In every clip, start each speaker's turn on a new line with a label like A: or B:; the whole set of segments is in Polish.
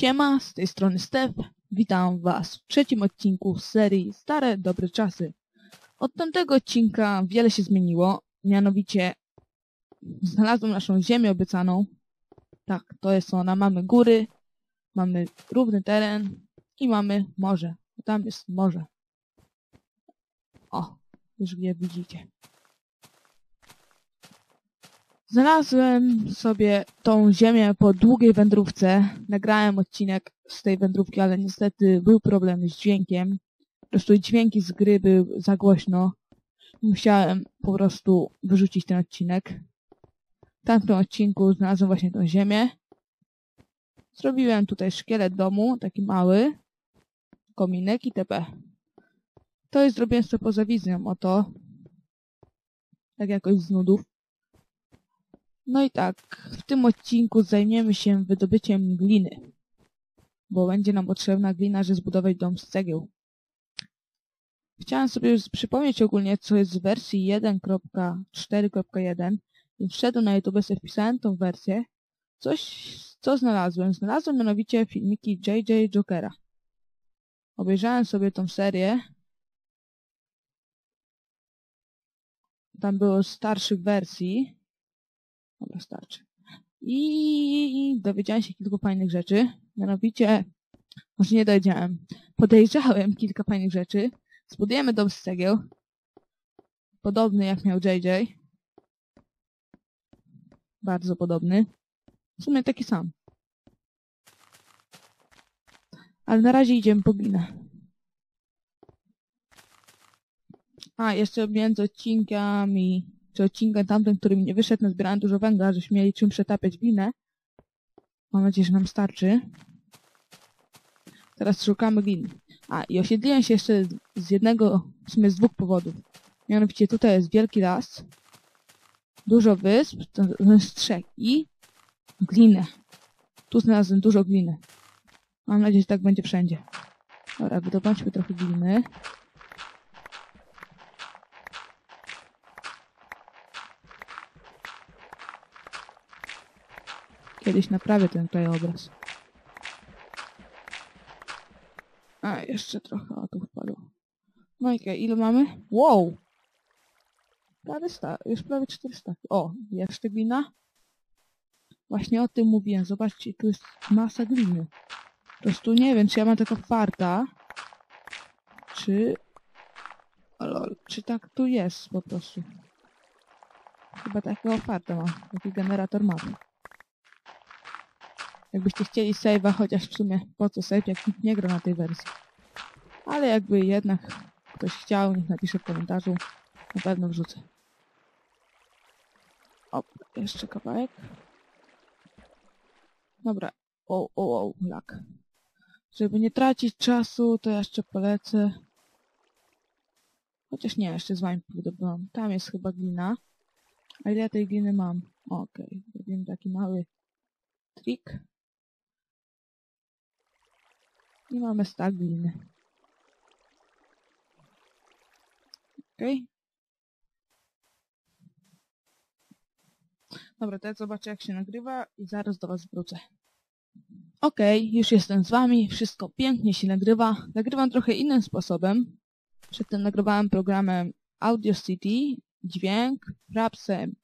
A: Siema, z tej strony Stef. Witam Was w trzecim odcinku serii Stare Dobre Czasy. Od tamtego odcinka wiele się zmieniło, mianowicie znalazłem naszą ziemię obiecaną. Tak, to jest ona. Mamy góry, mamy równy teren i mamy morze. Tam jest morze. O, już je widzicie. Znalazłem sobie tą ziemię po długiej wędrówce. Nagrałem odcinek z tej wędrówki, ale niestety był problem z dźwiękiem. Po prostu dźwięki z gry były za głośno. Musiałem po prostu wyrzucić ten odcinek. W tamtym odcinku znalazłem właśnie tą ziemię. Zrobiłem tutaj szkielet domu, taki mały, kominek i TP. To jest zrobiłem sobie poza wizją, oto. Tak jakoś z nudów. No i tak, w tym odcinku zajmiemy się wydobyciem gliny. Bo będzie nam potrzebna glina, żeby zbudować dom z cegieł. Chciałem sobie już przypomnieć ogólnie, co jest w wersji 1.4.1 i wszedłem na YouTube, sobie wpisałem tą wersję. Coś, co znalazłem? Znalazłem mianowicie filmiki JJ Jokera. Obejrzałem sobie tą serię. Tam było starszych wersji. Dobra, starczy. I dowiedziałem się kilku fajnych rzeczy. Mianowicie, może nie dowiedziałem, podejrzałem kilka fajnych rzeczy. Zbudujemy dom z cegieł. Podobny jak miał JJ. Bardzo podobny. W sumie taki sam. Ale na razie idziemy po glinę. A, jeszcze między odcinkami, czy odcinkiem tamtym, który mi nie wyszedł, nazbierałem dużo węgla, żeśmy mieli czym przetapiać glinę. Mam nadzieję, że nam starczy. Teraz szukamy gliny. A, i osiedliłem się jeszcze z jednego, w sumie z dwóch powodów. Mianowicie tutaj jest wielki las, dużo wysp, to jest trzech i glinę. Tu znalazłem dużo gliny. Mam nadzieję, że tak będzie wszędzie. Dobra, wydobądźmy trochę gliny. Kiedyś naprawię ten krajobraz. A, jeszcze trochę, a tu wpadło. Okay, ile mamy? Wow! Prawie sta już prawie 400. O, jeszcze glina. Właśnie o tym mówiłem. Zobaczcie, tu jest masa gliny. Po prostu nie wiem, czy ja mam taką farta, czy... Lol, czy tak tu jest po prostu. Chyba takiego farta mam. Taki generator mapy. Jakbyście chcieli save'a, chociaż w sumie po co save, jak nikt nie gra na tej wersji. Ale jakby jednak ktoś chciał, niech napisze w komentarzu. Na pewno wrzucę. O, jeszcze kawałek. Dobra. O, o, o, lak. Żeby nie tracić czasu, to jeszcze polecę. Chociaż nie, jeszcze z wami wydobyłam. Tam jest chyba glina. A ile ja tej gliny mam? Okej, okay. taki mały trik. I mamy stak gliny. Dobra, teraz zobaczę jak się nagrywa i zaraz do was wrócę. Okay, już jestem z wami, wszystko pięknie się nagrywa. Nagrywam trochę innym sposobem. Przedtem nagrywałem programem Audacity, dźwięk, Frapsem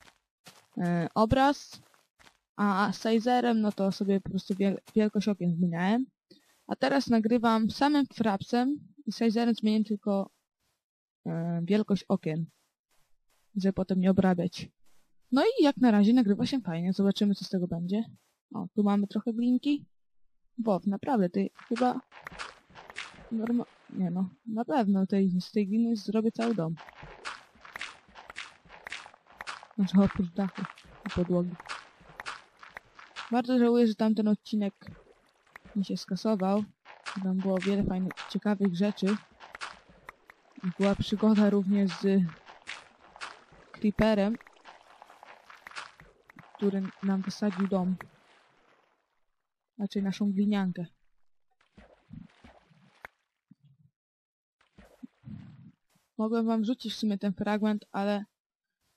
A: e, obraz, a Sizerem no to sobie po prostu wielkość okien zmieniałem. A teraz nagrywam samym Frapsem i Sizerem zmienię tylko e, wielkość okien, żeby potem nie obrabiać. No i jak na razie nagrywa się fajnie. Zobaczymy, co z tego będzie. O, tu mamy trochę glinki. Wow, naprawdę, tej chyba... Norma... Nie no, na pewno tej, z tej gliny zrobię cały dom. Znaczy oprócz dachu i podłogi. Bardzo żałuję, że tamten odcinek mi się skasował. Tam było wiele fajnych, ciekawych rzeczy. Była przygoda również z Creeperem, który nam wysadził dom. Znaczy naszą gliniankę. Mogłem wam rzucić w sumie ten fragment, ale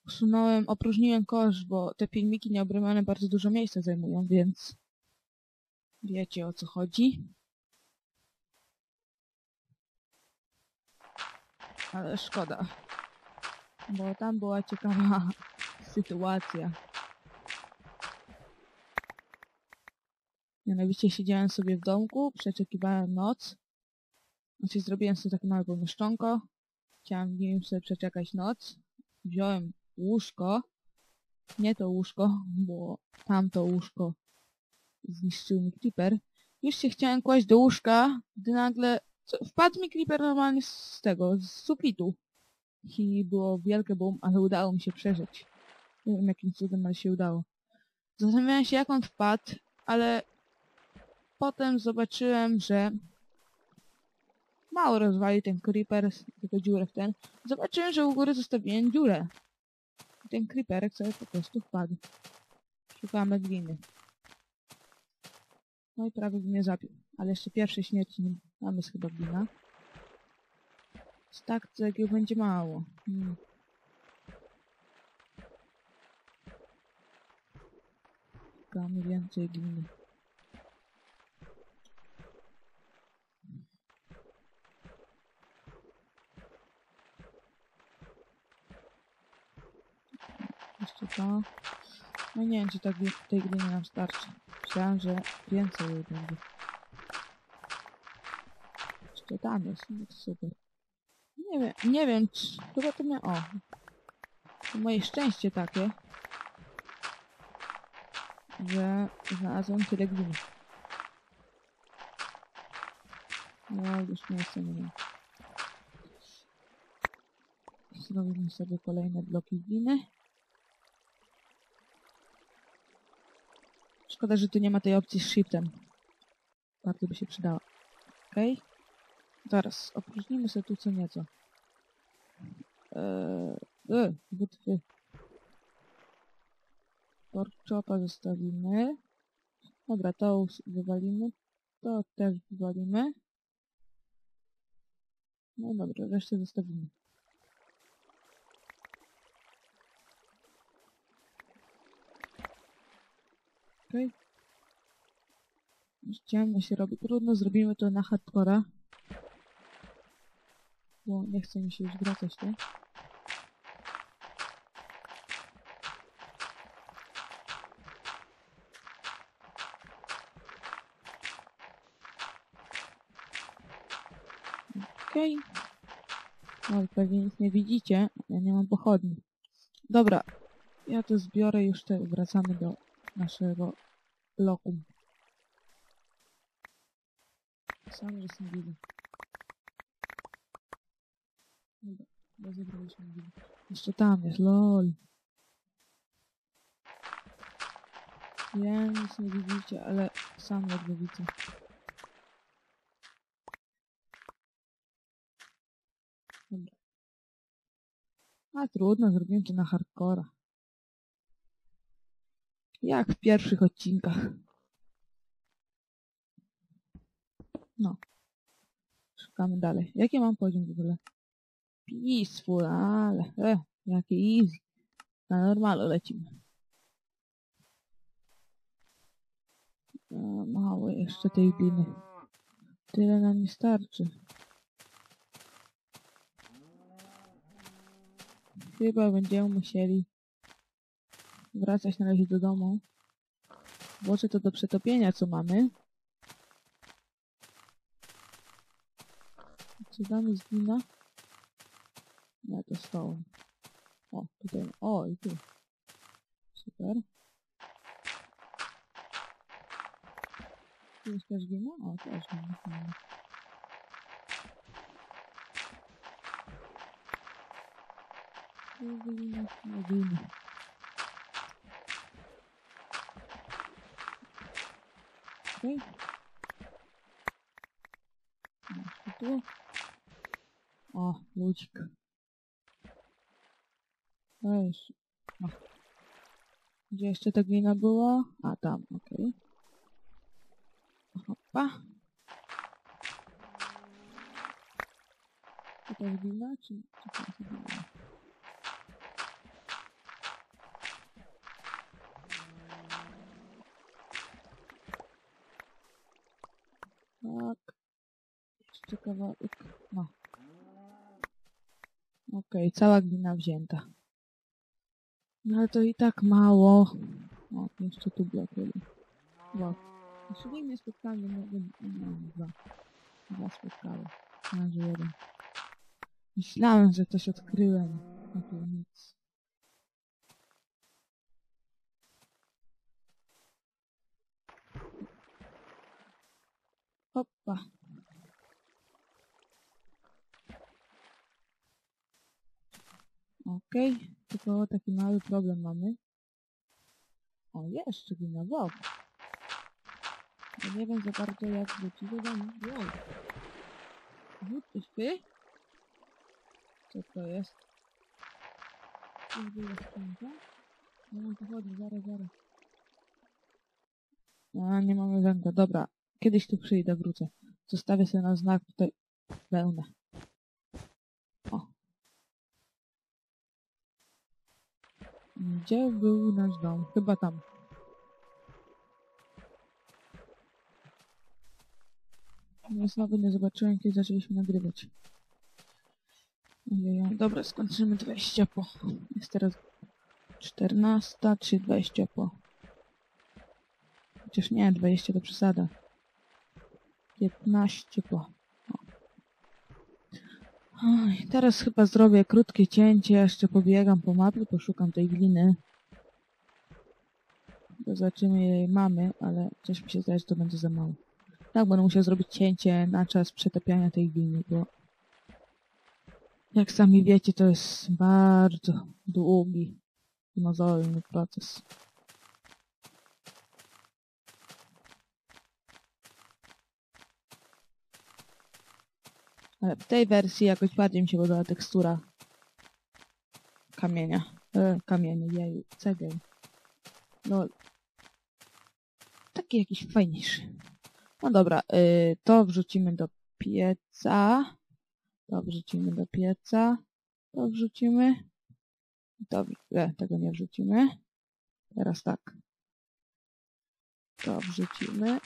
A: usunąłem, opróżniłem kosz, bo te filmiki nieobronione bardzo dużo miejsca zajmują, więc Wiecie o co chodzi. Ale szkoda. Bo tam była ciekawa sytuacja. Mianowicie siedziałem sobie w domku, przeczekiwałem noc. Znaczy zrobiłem sobie takie małe pomieszczonko. Chciałem w nim sobie przeczekać noc. Wziąłem łóżko. Nie to łóżko, bo tamto łóżko zniszczył mi creeper. Już się chciałem kłaść do łóżka, gdy nagle co, wpadł mi creeper normalnie z tego, z sufitu. I było wielkie boom, ale udało mi się przeżyć. Nie wiem jakim cudem, ale się udało. Zastanawiałem się jak on wpadł, ale potem zobaczyłem, że mało rozwalił ten creeper, tylko dziurę w ten. Zobaczyłem, że u góry zostawiłem dziurę. I ten creeperek sobie po prostu wpadł. Szukamy gliny. No i prawie mnie zabił. Ale jeszcze pierwszej śmierci nie mamy chyba glina. Z tak cegieł będzie mało. Hmm. Szukamy więcej gliny. Jeszcze to. No nie wiem, czy tak tej gliny nam starczy. Myślałem, że więcej jej będzie. Jeszcze tam jest, super. Nie wiem, nie wiem, czy... Chyba to miał... O! To moje szczęście takie, że znalazłem tyle gliny. No, już nie chcę, nie wiem. Zrobimy sobie kolejne bloki gliny. Szkoda, że tu nie ma tej opcji z shiftem. Bardzo by się przydała. Okej. Okay. Zaraz, opróżnimy sobie tu co nieco. Eee, e, butwy. Porkchopa zostawimy. Dobra, to wywalimy. To też wywalimy. No dobra, resztę zostawimy. Okej. Okay. Się robi. Trudno, zrobimy to na hardcora. Bo nie chce mi się już wracać, nie? Okej. Okay. No, pewnie nic nie widzicie. Ja nie mam pochodni. Dobra. Ja to zbiorę już te. Wracamy do naszego bloku. Sam, że są widzę. Dobra, rozebraliśmy widzę. Jeszcze tam jest, lol. Wiem, nic nie widzicie, ale sam ledwo widzę. Dobra. A trudno, zrobiłem to na hardcora. Jak w pierwszych odcinkach. No. Szukamy dalej. Jaki mam poziom w ogóle? Peaceful, ale... E, jakie easy. Na normalu lecimy. E, mało jeszcze tej gliny. Tyle nam nie starczy. Chyba będziemy musieli wracać na razie do domu. Włożę to do przetopienia, co mamy. Co tam jest glina? Nie, to stołem. O, tutaj. O, i tu. Super. Tu jest też glina? O, też glina. Glina, glina. Okej. Okay. tu. O, ludzik. Weź. O. Gdzie jeszcze ta glina była? A, tam, okej. Okay. Hopa. To jest glina, czy, czy to jest glina? Tak. Jeszcze kawałek. No. Okej, cała glina wzięta. No ale to i tak mało. O, jeszcze tu blok jeden. Blok. Jeszcze nie spotkałem, no, no, no, dwa. Dwa spotkały. Na razie jeden. Myślałem, że coś odkryłem. A tu nic. Hoppa. Okej, tylko taki mały problem mamy. O, jeszcze glina, wow. Ja nie wiem za bardzo jak wrócić do domu. Wow. Śpi? Co to jest? Już była skrzynka. Nie mam pochodni, zaraz, zaraz. A, nie mamy węgla, dobra. Kiedyś tu przyjdę, wrócę. Zostawię sobie na znak tutaj wełnę. O. Gdzie był nasz dom? Chyba tam. Ja znowu nie zobaczyłem, kiedy zaczęliśmy nagrywać. Ojej, dobra, skończymy 20 po. Jest teraz 14 czy 20 po. Chociaż nie, 20 to przesada. 15 po. Oj, teraz chyba zrobię krótkie cięcie, jeszcze pobiegam po mapie, poszukam tej gliny. Zobaczymy jej mamy, ale coś mi się zdaje, że to będzie za mało. Tak, będę musiał zrobić cięcie na czas przetapiania tej gliny, bo jak sami wiecie, to jest bardzo długi, mozolny proces. W tej wersji jakoś bardziej mi się podoba tekstura kamienia. E, kamienia, jeju, cegieł. No, taki jakiś fajniejszy. No dobra, y, to wrzucimy do pieca. To wrzucimy do pieca. To wrzucimy. To, e, tego nie wrzucimy. Teraz tak. To wrzucimy.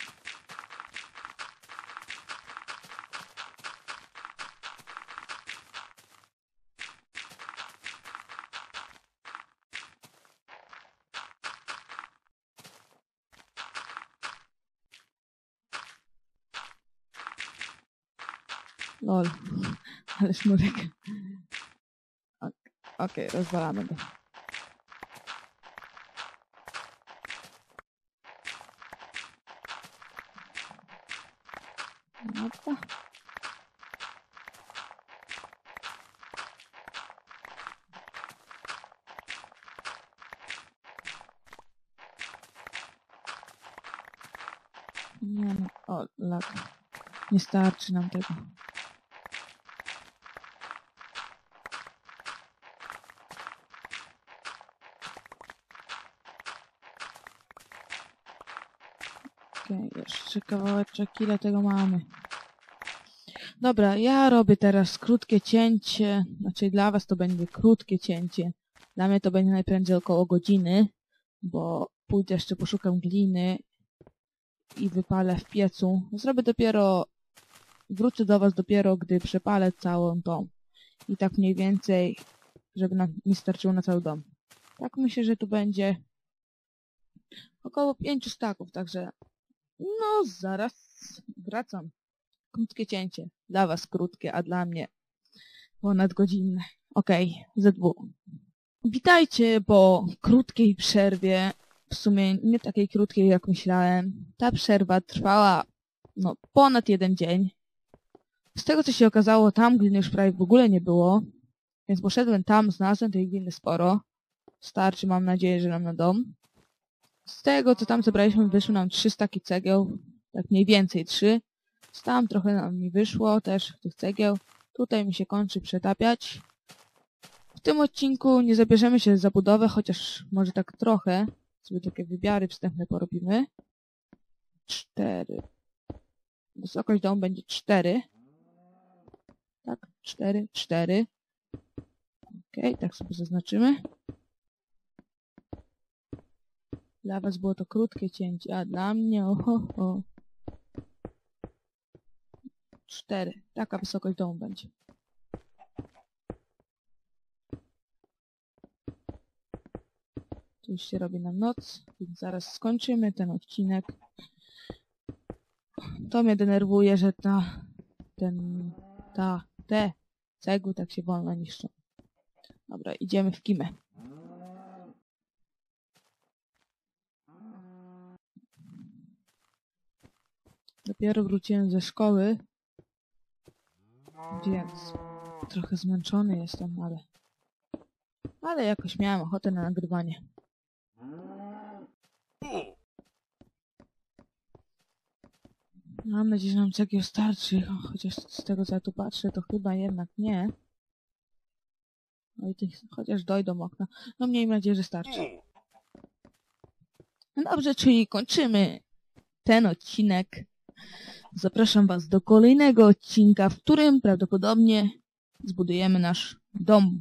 A: Lol. Ale sznurek. Ok- Okej, rozwalamy go. Dobra. Nie no, o, lag. Nie starczy nam tego. Jeszcze kawałeczek, ile tego mamy? Dobra, ja robię teraz krótkie cięcie, znaczy dla was to będzie krótkie cięcie. Dla mnie to będzie najprędzej około godziny, bo pójdę jeszcze poszukam gliny i wypalę w piecu. Zrobię dopiero, wrócę do was dopiero, gdy przepalę całą tą. I tak mniej więcej, żeby nam mi starczyło na cały dom. Tak myślę, że tu będzie około pięciu staków, także no, zaraz wracam. Krótkie cięcie. Dla was krótkie, a dla mnie ponad godzinne. Okej, ZW. Witajcie po krótkiej przerwie. W sumie nie takiej krótkiej, jak myślałem. Ta przerwa trwała, no, ponad jeden dzień. Z tego, co się okazało, tam gliny już prawie w ogóle nie było. Więc poszedłem tam, znalazłem tej gliny sporo. Starczy, mam nadzieję, że nam na dom. Z tego, co tam zebraliśmy, wyszły nam trzy staki cegieł. Tak mniej więcej trzy. Tam trochę nam mi wyszło też tych cegieł. Tutaj mi się kończy przetapiać. W tym odcinku nie zabierzemy się za budowę, chociaż może tak trochę. Sobie takie wymiary wstępne porobimy. Cztery. Wysokość domu będzie cztery. Tak, cztery, cztery. Okej, tak sobie zaznaczymy. Dla was było to krótkie cięcie, a dla mnie oho, ho. cztery. Taka wysokość domu będzie. Tu już się robi nam noc, więc zaraz skończymy ten odcinek. To mnie denerwuje, że ta, ten, ta, te cegły tak się wolno niszczą. Dobra, idziemy w kimę. Dopiero wróciłem ze szkoły, więc trochę zmęczony jestem, ale ale jakoś miałem ochotę na nagrywanie. Mam nadzieję, że nam cegieł starczy, chociaż z tego co ja tu patrzę, to chyba jednak nie. No i tych, chociaż dojdą okna. No miejmy nadzieję, że starczy. No dobrze, czyli kończymy ten odcinek. Zapraszam Was do kolejnego odcinka, w którym prawdopodobnie zbudujemy nasz dom